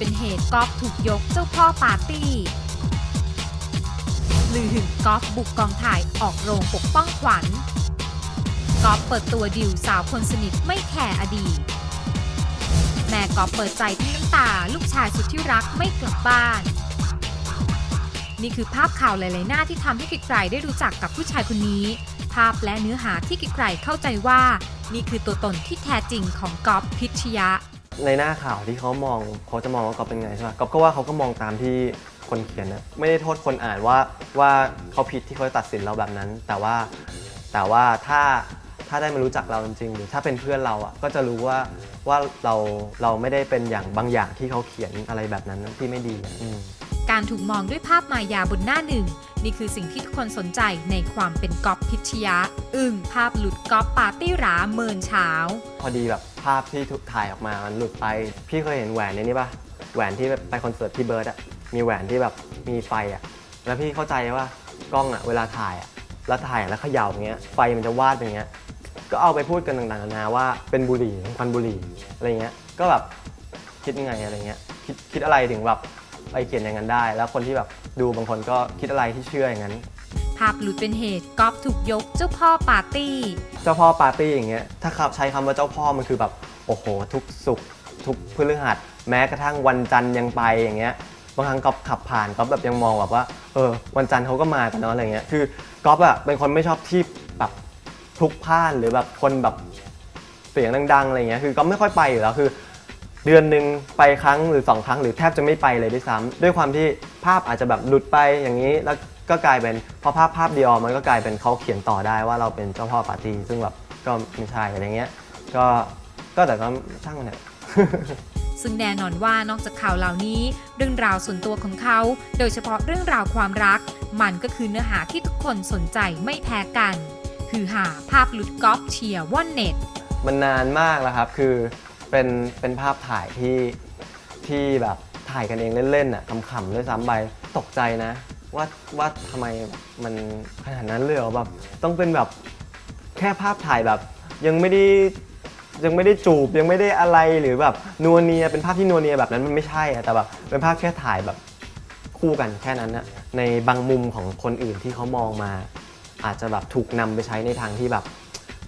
เป็นเหตุกอล์ฟถูกยกเจ้าพ่อปาร์ตี้ลือหึงกอล์ฟบุกกองถ่ายออกโรงปกป้องขวัญกอล์ฟเปิดตัวดิวสาวคนสนิทไม่แคร์อดีต แม่กอล์ฟเปิดใจทั้งน้ำตาลูกชายสุดที่รักไม่กลับบ้าน นี่คือภาพข่าวหลาย ๆ หน้าที่ทำให้กิกไกรได้รู้จักกับผู้ชายคนนี้ ภาพและเนื้อหาที่กิกไกรเข้าใจว่า นี่คือตัวตนที่แท้จริงของกอล์ฟพิชยะ ในหน้าข่าวที่เขามองเขาจะมองว่าก๊อฟเป็นไงใช่ไหมก๊อฟก็ว่าเขาก็มองตามที่คนเขียนนะไม่ได้โทษคนอ่านว่าว่าเขาผิดที่เขาตัดสินเราแบบนั้น แต่ว่าแต่ว่าถ้าถ้าได้มารู้จักเราจริงๆหรือถ้าเป็นเพื่อนเราอะก็จะรู้ว่าว่าเราเราไม่ได้เป็นอย่างบางอย่างที่เขาเขียนอะไรแบบนั้นที่ไม่ดีอะอืมการถูกมองด้วยภาพมายาบนหน้าหนึ่ง นี่คือสิ่งที่ทุกคนสนใจในความเป็นกอล์ฟพิชยะ อึ้งภาพหลุดกอล์ฟปาร์ตี้หราเมินเช้า พอดีแบบ ภาพที่ถูกถ่ายออกมามันหลุดไป พี่เคยเห็นแหวนในนี้ปะแหวนที่ไปคอนเสิร์ตพี่เบิร์ดอะมีแหวนที่แบบมีไฟอะแล้วพี่เข้าใจว่ากล้องอะเวลาถ่ายอะแล้วถ่ายแล้วเขย่าอย่างเงี้ยไฟมันจะวาดอย่างเงี้ยก็เอาไปพูดกันต่างๆนานาว่าเป็นบุหรี่ควันบุหรี่อะไรเงี้ยก็แบบคิดยังไงอะไรเงี้ยคิดคิดอะไรถึงแบบไปเขียนอย่างนั้นได้ แล้วคนที่แบบดูบางคนก็คิดอะไรที่เชื่ออย่างนั้น ภาพหลุดเป็นเหตุกอฟถูกยกเจ้าพ่อปาร์ตี้ เจ้าพ่อปาร์ตี้อย่างเงี้ยถ้าขับใช้คำว่าเจ้าพ่อมันคือแบบโอ้โห ทุกสุขทุกพฤหัสแม้กระทั่งวันจันทร์ยังไปอย่างเงี้ยบางครั้งก๊อฟขับผ่านก๊อฟแบบยังมองแบบว่าเออวันจันทร์เขาก็มากันเนาะอะไรเงี้ยคือก๊อฟอะเป็นคนไม่ชอบที่แบบพลุกพล่านหรือแบบคนแบบเสียงดังๆอะไรเงี้ยคือก๊อฟไม่ค่อยไปอยู่แล้วคือ เดือนหนึ่งไปครั้งหรือสองครั้งหรือแทบจะไม่ไปเลยด้วยซ้ำด้วยความที่ภาพอาจจะแบบหลุดไปอย่างนี้แล้ว ก็กลายเป็นพอภาพภาพเดียวมันก็กลายเป็นเขาเขียนต่อได้ว่าเราเป็นเจ้าพ่อปาร์ตี้ซึ่งแบบก็ไม่ใช่อะไรเงี้ยก็ก็แต่ก็ช่างมันเถอะซึ่งแน่นอนว่านอกจากข่าวเหล่านี้ เรื่องราวส่วนตัวของเขา โดยเฉพาะเรื่องราวความรัก มันก็คือเนื้อหาที่ทุกคนสนใจไม่แพ้กันคือหาภาพหลุดกอล์ฟเชียร์ว่อนเน็ต มันนานมากแล้วครับ คือเป็นเป็นภาพถ่ายที่ที่แบบถ่ายกันเองเล่นๆอะขำๆด้วยซ้ำไปตกใจนะ ว่าว่าทำไมมันขนาดนั้นเลยเหรอแบบต้องเป็นแบบแค่ภาพถ่ายแบบ ยังไม่ได้ยังไม่ได้จูบยังไม่ได้อะไรหรือแบบนัวเนียเป็นภาพที่นัวเนียแบบนั้นมันไม่ใช่อะแต่แบบเป็นภาพแค่ถ่ายแบบคู่กันแค่นั้นนะในบางมุมของคนอื่นที่เขามองมา อาจจะแบบถูกนำไปใช้ในทางที่แบบ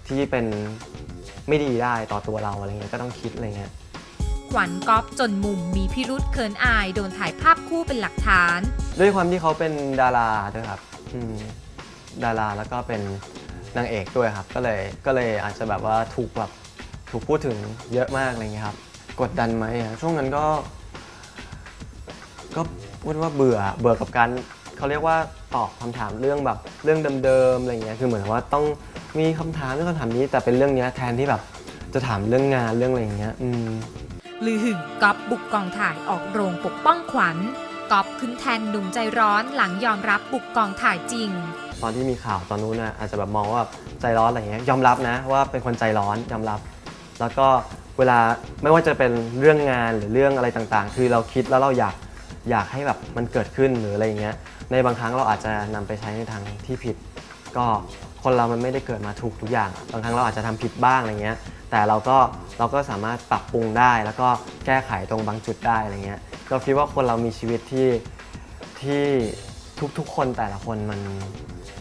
ที่เป็นไม่ดีได้ต่อตัวเราอะไรเงี้ยก็ต้องคิดอะไรเงี้ย ขวัญก๊อฟจนมุมมีพิรุษเขินอายโดนถ่ายภาพคู่เป็นหลักฐาน ด้วยความที่เขาเป็นดาราด้วยครับอืมดาราแล้วก็เป็นนางเอกด้วยครับ ก็เลยก็เลยอาจจะแบบว่าถูกแบบถูกพูดถึงเยอะมากอะไรเงี้ยครับ กดดันไหมอะช่วงนั้นก็ ก็พูดว่าเบื่อเบื่อกับการเขาเรียกว่าตอบคำถามเรื่องแบบเรื่องเดิมๆอะไรเงี้ยคือเหมือนว่าต้องมีคำถามเรื่องคำถามนี้แต่เป็นเรื่องเนี้ยแทนที่แบบจะถามเรื่องงานเรื่องอะไรอย่างเงี้ยอืม ลือหึงกอบบุกกองถ่ายออกโรงปกป้องขวัญกอบขึ้นแทนหนุ่มใจร้อนหลังยอมรับบุกกองถ่ายจริง ตอนที่มีข่าวตอนนู้นนะอาจจะแบบมองว่าใจร้อนอะไรเงี้ยยอมรับนะว่าเป็นคนใจร้อนยอมรับ แล้วก็เวลาไม่ว่าจะเป็นเรื่องงานหรือเรื่องอะไรต่างๆ คือเราคิดแล้วเราอยากอยากให้แบบมันเกิดขึ้นหรืออะไรอย่างเงี้ยในบางครั้งเราอาจจะนำไปใช้ในทางที่ผิด ก็ คนเรามันไม่ได้เกิดมาถูกทุกอย่าง บางครั้งเราอาจจะทำผิดบ้างอะไรเงี้ย แต่เราก็เราก็สามารถปรับปรุงได้ แล้วก็แก้ไขตรงบางจุดได้อะไรเงี้ย ก็คิดว่าคนเรามีชีวิตที่ที่ทุกๆ คนแต่ละคนมัน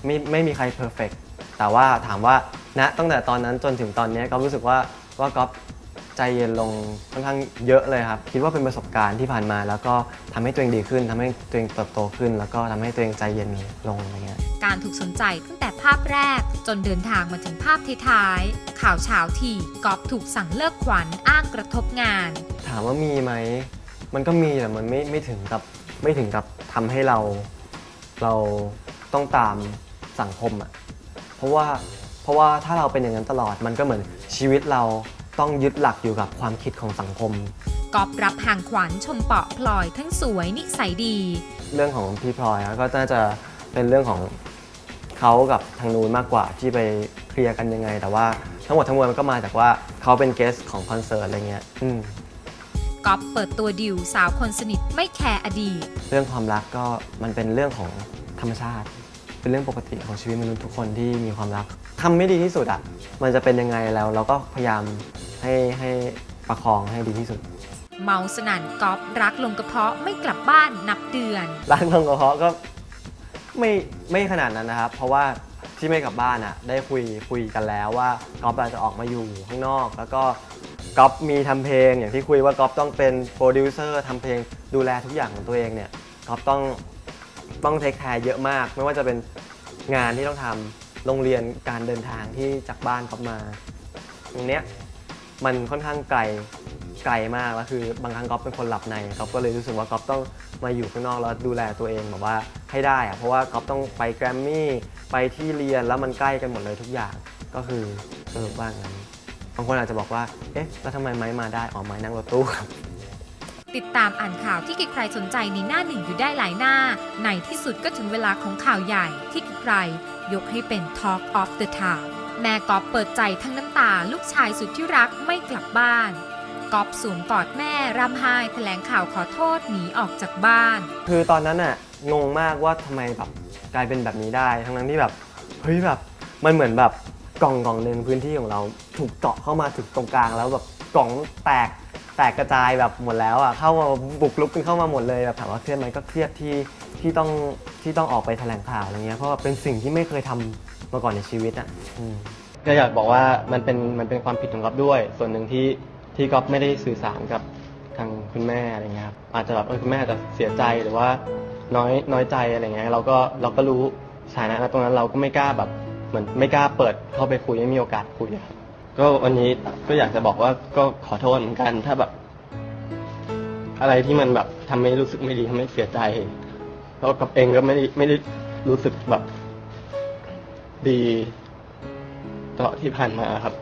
ไม่ไม่มีใครเพอร์เฟกแต่ว่าถามว่าณตั้งแต่ตอนนั้นจนถึงตอนนี้ก็รู้สึกว่าว่าก๊อฟ ใจเย็นลงค่อนข้างเยอะเลยครับ คิดว่าเป็นประสบการณ์ที่ผ่านมา แล้วก็ทำให้ตัวเองดีขึ้นทำให้ตัวเองเติบโตขึ้น แล้วก็ทำให้ตัวเองใจเย็นลงอะไรเงี้ยการถูกสนใจตั้งแต่ภาพแรก จนเดินทางมาถึงภาพท้ายๆข่าวเช้าที่กอบถูกสั่งเลิกขวัญอ้างกระทบงาน ถามว่ามีไหมมันก็มีแต่มันไม่ไม่ถึงกับไม่ถึงกับทำให้เรา เราต้องตามสังคมอะ่ะเพราะว่าเพราะว่าถ้าเราเป็นอย่างนั้นตลอดมันก็เหมือนชีวิตเรา ต้องยึดหลักอยู่กับความคิดของสังคม กอบรับห่างขวัญชมเปาะพลอยทั้งสวยนิสัยดี เรื่องของพี่พลอยอะก็น่าจะเป็นเรื่องของเขากับทางนู้นมากกว่าที่ไปเคลียร์กันยังไง แต่ว่าทั้งหมดทั้งมวลมันก็มาจากว่าเขาเป็นเกสของคอนเสิร์ตอะไรเงี้ยอืมกอบเปิดตัวดิวสาวคนสนิทไม่แคร์อดีต เรื่องความรักก็มันเป็นเรื่องของธรรมชาติ เป็นเรื่องปกติของชีวิตมนุษย์ทุกคนที่มีความรักทำไม่ดีที่สุดอะมันจะเป็นยังไงแล้วเราก็พยายามให้ให้ประคองให้ดีที่สุด เมาสนั่นก๊อฟรักลงกระเพาะไม่กลับบ้านนับเดือน ร้านทองกระเพาะก็ไม่ไม่ขนาดนั้นนะครับ เพราะว่าที่ไม่กลับบ้านอะได้คุยคุยกันแล้วว่าก๊อฟอาจจะออกมาอยู่ข้างนอก แล้วก็ก๊อฟมีทำเพลงอย่างที่คุยว่าก๊อฟต้องเป็นโปรดิวเซอร์ทำเพลงดูแลทุกอย่างของตัวเองเนี่ยก๊อฟต้อง ต้องเทคแคร์เยอะมาก ไม่ว่าจะเป็นงานที่ต้องทำโรงเรียนการเดินทางที่จากบ้านก๊อฟมาตรงเนี้ยมันค่อนข้างไกลไกลมากแล้วคือบางครั้งก๊อฟเป็นคนหลับในก๊อฟก็เลยรู้สึกว่าก๊อฟต้องมาอยู่ข้างนอกแล้วดูแลตัวเองแบบว่าให้ได้อะเพราะว่าก๊อฟต้องไปแกรมมี่ไปที่เรียนแล้วมันใกล้กันหมดเลยทุกอย่างก็คือเออว่างั้นบางคนอาจจะบอกว่าเอ๊ะแล้วทำไมไม้มาได้อ๋อไม้นั่งรถตู้ครับ ติดตามอ่านข่าวที่ใครสนใจในหน้าหนึ่งอยู่ได้หลายหน้า ในที่สุดก็ถึงเวลาของข่าวใหญ่ที่ใครยกให้เป็น Talk of the Town แม่กอบเปิดใจทั้งน้ำตาลูกชายสุดที่รักไม่กลับบ้านกอบสวมกอดแม่ร่ำไห้แถลงข่าวขอโทษหนีออกจากบ้าน คือตอนนั้นน่ะงงมากว่าทำไมแบบกลายเป็นแบบนี้ได้ ทั้งนั้นที่แบบเฮ้ยแบบมันเหมือนแบบกล่องกล่องหนึ่งพื้นที่ของเราถูกเจาะเข้ามาถึงตรงกลางแล้วแบบกล่องแตก ตกกระจายแบบหมดแล้วอะเข้ามาบุกลุกกันเข้ามาหมดเลยแบบถามว่าเครียดไหมก็เครียดที่ที่ต้องที่ต้องออกไปแถลงข่าวอะไรเงี้ยเพราะว่าเป็นสิ่งที่ไม่เคยทำมาก่อนในชีวิตอะอืม ก็อยากบอกว่ามันเป็นมันเป็นความผิดของก๊อฟด้วย ส่วนหนึ่งที่ที่ก๊อฟไม่ได้สื่อสารกับทางคุณแม่อะไรเงี้ยครับอาจจะแบบเออคุณแม่อาจจะเสียใจหรือว่าน้อยน้อยใจอะไรเงี้ยเราก็เราก็รู้สถานะตรงนั้นเราก็ไม่กล้าแบบเหมือนไม่กล้าเปิดเข้าไปคุยไม่มีโอกาสคุยอะครับ ก็วันนี้ก็อยากจะบอกว่าก็ขอโทษเหมือนกันถ้าแบบ อะไรที่มันแบบทำให้รู้สึกไม่ดีทำให้เสียใจเพราะกับเองก็ไม่ได้ไม่ได้รู้สึกแบบ ดีตลอดที่ผ่านมาครับ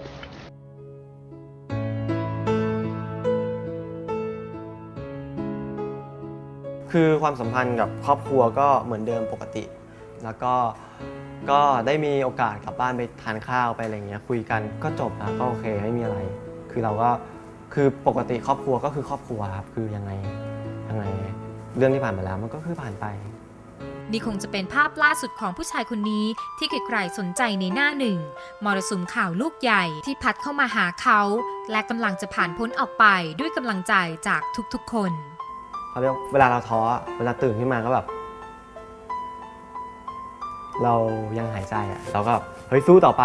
คือความสัมพันธ์กับครอบครัวก็เหมือนเดิมปกติ แล้วก็ ก็ได้มีโอกาสกลับบ้านไปทานข้าวไปอะไรเงี้ยคุยกันก็จบนะก็โอเคไม่มีอะไร คือเราก็คือปกติครอบครัวก็คือครอบครัวครับคือยังไงยังไงเรื่องที่ผ่านมาแล้วมันก็คือผ่านไป นี่คงจะเป็นภาพล่าสุดของผู้ชายคนนี้ที่ใครๆสนใจในหน้าหนึ่งมรสุมข่าวลูกใหญ่ที่พัดเข้ามาหาเขา และกำลังจะผ่านพ้นออกไปด้วยกำลังใจจากทุกๆคนเขาเรียกเวลาเราท้ออะเวลาตื่นขึ้นมาก็แบบ เรายังหายใจอะเราก็แบบเฮ้ยสู้ต่อไป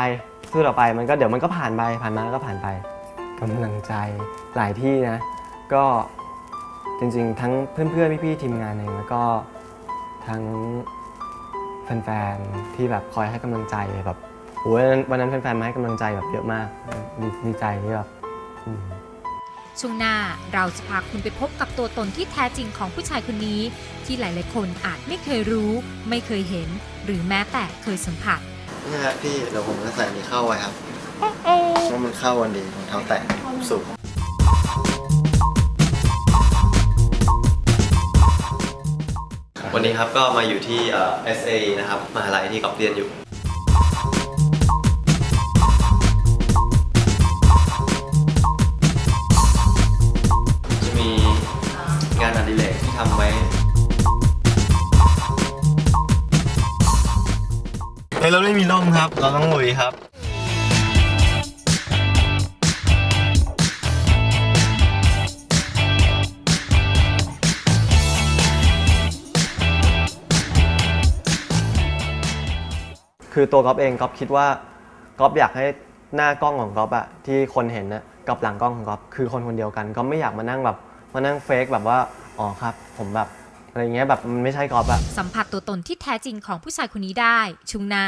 สู้ต่อไปมันก็เดี๋ยวมันก็ผ่านไปผ่านมาแล้วก็ผ่านไปกำลังใจหลายที่นะ ก็จริงๆ ทั้งเพื่อนๆพี่ๆทีมงานเองแล้วก็ทั้งแฟนๆที่แบบคอยให้กำลังใจแบบโอ้ยวันนั้นแฟนๆมาให้กำลังใจแบบเยอะมากดีใจที่แบบ ช่วงหน้าเราจะพาคุณไปพบกับตัวตนที่แท้จริงของผู้ชายคนนี้ ที่หลาย ๆ คนอาจไม่เคยรู้ ไม่เคยเห็น หรือแม้แต่เคยสัมผัสนี่ฮะพี่เดี๋ยวผมจะใส่อันนี้เข้าไว้ครับว่ามันเข้ากันดีรองเท้าแตะสูงวันนี้ครับก็มาอยู่ที่เอ่อ SA นะครับมหาลัยที่กอบเรียนอยู่ เฮ้ยเราไม่มีร่มครับ เราต้องลุยครับ คือตัวก๊อฟเองก๊อฟคิดว่าก๊อฟอยากให้หน้ากล้องของก๊อฟอะที่คนเห็นนะกับหลังกล้องของก๊อฟคือคนคนเดียวกันก๊อฟไม่อยากมานั่งแบบมานั่งเฟกแบบว่าอ๋อครับ ผมแบบ อะไรเงี้ยแบบมันไม่ใช่กอบอะสัมผัสตัวตนที่แท้จริงของผู้ชายคนนี้ได้ชุงหน้า